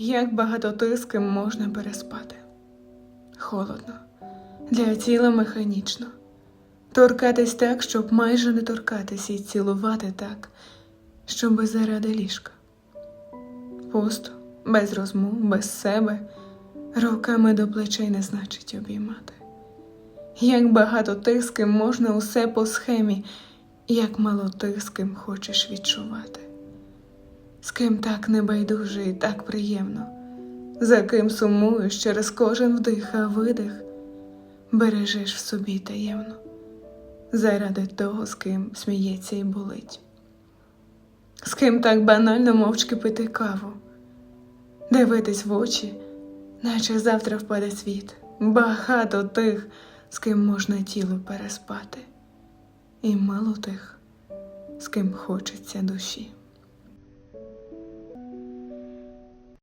Як багато тиском можна переспати? Холодно, для тіла механічно. Торкатись так, щоб майже не торкатись, і цілувати так, щоби заради ліжка. Пусто, без розмов, без себе, руками до плечей не значить обіймати. Як багато тиском можна усе по схемі, як мало тиском хочеш відчувати. З ким так небайдуже і так приємно, за ким сумуєш через кожен вдих, а видих? Бережеш в собі таємно, заради того, з ким сміється і болить, з ким так банально мовчки пити каву, дивитись в очі, наче завтра впаде світ, багато тих, з ким можна тіло переспати, і мало тих, з ким хочеться душі.